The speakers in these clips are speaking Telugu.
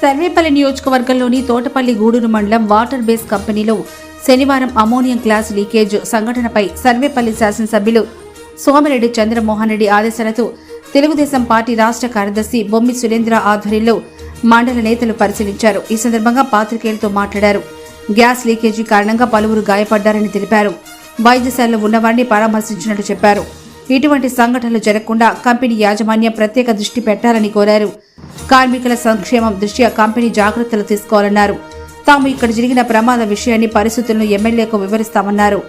సర్వేపల్లి నియోజకవర్గంలోని తోటపల్లి గూడూరు మండలం వాటర్ బేస్ కంపెనీలో శనివారం అమోనియం గ్లాస్ లీకేజ్ సంఘటనపై సర్వేపల్లి శాసనసభ్యులు సోమిరెడ్డి చంద్రమోహన్ రెడ్డి ఆదేశాలతో తెలుగుదేశం పార్టీ రాష్ట్ర కార్యదర్శి బొమ్మి సురేంద్ర ఆధ్వర్యంలో మండల నేతలు పరిశీలించారు. ఈ సందర్భంగా పాత్రికేయులతో మాట్లాడారు. గ్యాస్ లీకేజీ కారణంగా పలువురు గాయపడ్డారని తెలిపారు. వైద్యశాలలో ఉన్నవారిని పరామర్శించినట్లు చెప్పారు. ఇటువంటి సంఘటనలు జరగకుండా కంపెనీ యాజమాన్యం ప్రత్యేక దృష్టి పెట్టాలని కోరారు. కార్మికుల సంక్షేమం దృష్ట్యా కంపెనీ జాగ్రత్తలు తీసుకోవాలన్నారు. తాము ఇక్కడ జరిగిన ప్రమాద విషయాన్ని పరిస్థితులను ఎమ్మెల్యేకు వివరిస్తామన్నారు.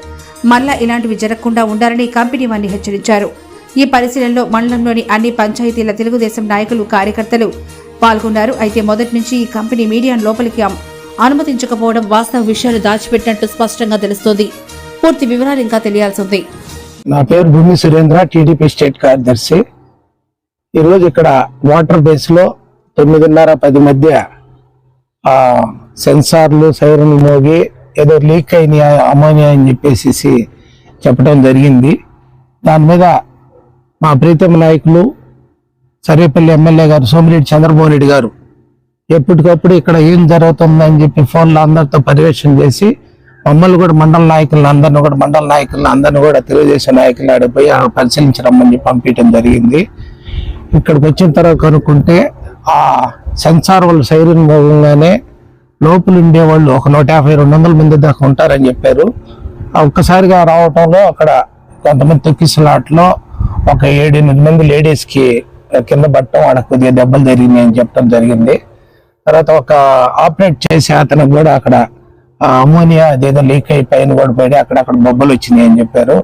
మళ్ళా ఇలాంటివి జరగకుండా ఉండాలని కంపెనీ వారిని హెచ్చరించారు. ఈ పరిశీలనలో మండలంలోని అన్ని పంచాయతీల తెలుగుదేశం నాయకులు కార్యకర్తలు పాల్గొన్నారు. అయితే మొదటి నుంచి ఈ కంపెనీ మీడియాను లోపలికి అనుమతించకపోవడం వాస్తవ విషయాలు దాచిపెట్టినట్టు స్పష్టంగా తెలుస్తోంది. పూర్తి వివరాలు ఇంకా తెలియాల్సింది నా పేరు భూమి సురేంద్ర టీడీపీ స్టేట్ కార్యదర్శి. ఈరోజు ఇక్కడ వాటర్ బేస్లో తొమ్మిదిన్నర పది మధ్య ఆ సెన్సార్లు సైరన్లు మోగి ఏదో లీక్ అయిన అమోనియా అని చెప్పేసి చెప్పడం జరిగింది. దాని మీద మా ప్రీతమ నాయకులు సర్వేపల్లి ఎమ్మెల్యే గారు సోమిరెడ్డి చంద్రబాబు రెడ్డి గారు ఎప్పటికప్పుడు ఇక్కడ ఏం జరుగుతుందని చెప్పి ఫోన్లో అందరితో పర్యవేక్షణ చేసి మమ్మల్ని కూడా మండల నాయకులను అందరిని కూడా మండల నాయకులను అందరిని కూడా తెలుగుదేశం నాయకులు ఆడిపోయి ఆ పరిశీలించరమ్మని పంపించడం జరిగింది. ఇక్కడికి వచ్చిన తర్వాత కనుక్కుంటే ఆ సెన్సార్ వాళ్ళు సైరన్ మోగంగానే లోపల ఉండేవాళ్ళు ఒక నూట యాభై రెండు వందల మంది దాకా ఉంటారని చెప్పారు. ఒక్కసారిగా రావటంలో అక్కడ కొంతమంది తొక్కిసలాట్లో ఒక ఏడెనిమిది మంది లేడీస్కి కింద పట్టడం ఆడ కొద్దిగా దెబ్బలు జరిగినాయి అని చెప్పడం జరిగింది. తర్వాత ఒక ఆపరేట్ చేసే అతనికి కూడా అక్కడ అమోనియా అదేదో లీక్ అయి పైన కూడా పడి అక్కడ అక్కడ బొబ్బలు వచ్చినాయి అని చెప్పారు.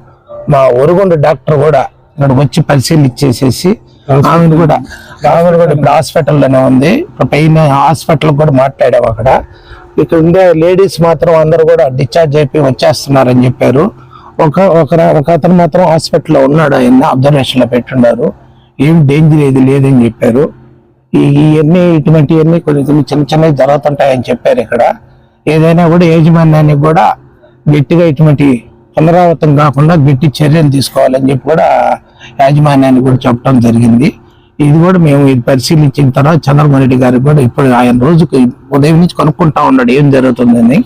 మా ఒరుగుండు డాక్టర్ కూడా ఇక్కడికి వచ్చి పరిశీలించేసేసి ఆమెను కూడా ఆమెను ఇప్పుడు హాస్పిటల్లోనే ఉంది. ఇప్పుడు పైన హాస్పిటల్ కూడా మాట్లాడాము అక్కడ. ఇక్కడ ఉండే లేడీస్ మాత్రం అందరూ కూడా డిశ్చార్జ్ అయిపోయి వచ్చేస్తున్నారని చెప్పారు. ఒక ఒక ఒక అతను మాత్రం హాస్పిటల్లో ఉన్నాడు ఆయన అబ్జర్వేషన్లో పెట్టున్నారు ఏం డేంజర్ ఏది లేదని చెప్పారు. ఇవన్నీ ఇటువంటివన్నీ కొన్ని కొన్ని చిన్న చిన్నవి జరుగుతుంటాయని చెప్పారు ఇక్కడ. ఏదైనా కూడా యాజమాన్యానికి కూడా గట్టిగా ఇటువంటి పునరావృతం కాకుండా గట్టి చర్యలు తీసుకోవాలని చెప్పి కూడా యాజమాన్యాన్ని కూడా చెప్పడం జరిగింది. ఇది కూడా మేము ఇది పరిశీలించిన తర్వాత చంద్రమోహన్ రెడ్డి గారికి కూడా ఇప్పుడు ఆయన రోజుకి ఉదయం నుంచి కనుక్కుంటా ఉన్నాడు ఏం జరుగుతుందని.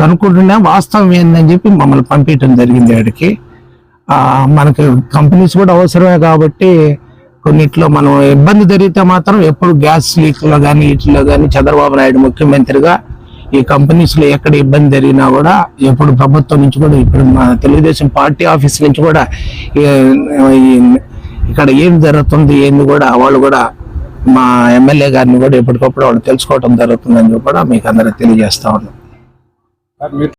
కనుక్కుంటున్నా వాస్తవం ఏందని చెప్పి మమ్మల్ని పంపించడం జరిగింది ఆడికి. మనకి కంపెనీస్ కూడా అవసరమే కాబట్టి కొన్నిట్లో మనం ఇబ్బంది జరిగితే మాత్రం ఎప్పుడు గ్యాస్ లీక్లో కానీ వీటిలో కానీ చంద్రబాబు నాయుడు ముఖ్యమంత్రిగా ఈ కంపెనీస్లో ఎక్కడ ఇబ్బంది జరిగినా కూడా ఎప్పుడు ప్రభుత్వం నుంచి కూడా ఇప్పుడు మా తెలుగుదేశం పార్టీ ఆఫీస్ నుంచి కూడా ఇక్కడ ఏం జరుగుతుంది ఏంది కూడా వాళ్ళు కూడా మా ఎమ్మెల్యే గారిని కూడా ఎప్పటికప్పుడు వాళ్ళు తెలుసుకోవడం జరుగుతుందని కూడా మీకు అందరికి తెలియజేస్తా ఉన్నాం.